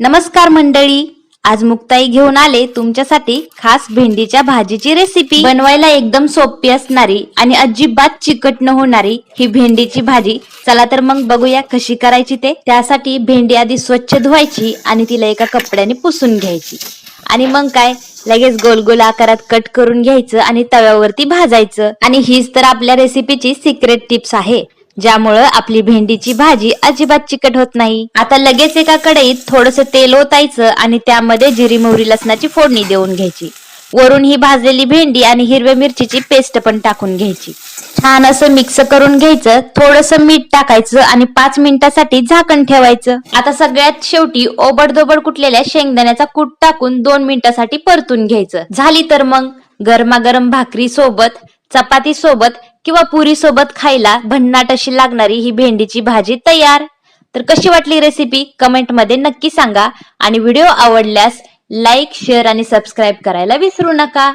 नमस्कार मंडळी. आज मुक्ताई घेऊन आले तुमच्यासाठी खास भेंडीच्या भाजीची रेसिपी बनवायला एकदम सोपी असणारी आणि अजिबात चिकट न होणारी ही भेंडीची भाजी. चला तर मग बघूया कशी करायची ते. त्यासाठी भेंडी आधी स्वच्छ धुवायची आणि तिला एका कपड्याने पुसून घ्यायची. आणि मग काय? लगेच गोल गोल आकारात कट करून घ्यायचं आणि तव्यावरती भाजायचं. आणि हीच तर आपल्या रेसिपीची सिक्रेट टिप्स आहे. ज्यामुळं आपली भेंडीची भाजी अजिबात चिकट होत नाही. आता लगेच एका कढईत थोडस तेल ओतायचं आणि त्यामध्ये जिरी मोहरी लसणाची फोडणी देऊन घ्यायची. वरून ही भाजलेली भेंडी आणि हिरव्या मिरचीची पेस्ट पण टाकून घ्यायची. छान असं मिक्स करून घ्यायचं थोडस मीठ टाकायचं आणि पाच मिनिटासाठी झाकण ठेवायचं. आता सगळ्यात शेवटी ओबडधोबड कुटलेल्या शेंगदाण्याचा कूट टाकून दोन मिनिटासाठी परतून घ्यायचं. झाली तर मग गरमागरम भाकरी सोबत चपाती सोबत किंवा पुरी सोबत खायला भन्नाट अशी लागणारी ही भेंडीची भाजी तयार. तर कशी वाटली रेसिपी कमेंटमध्ये नक्की सांगा. आणि व्हिडिओ आवडल्यास लाईक शेअर आणि सबस्क्राईब करायला विसरू नका.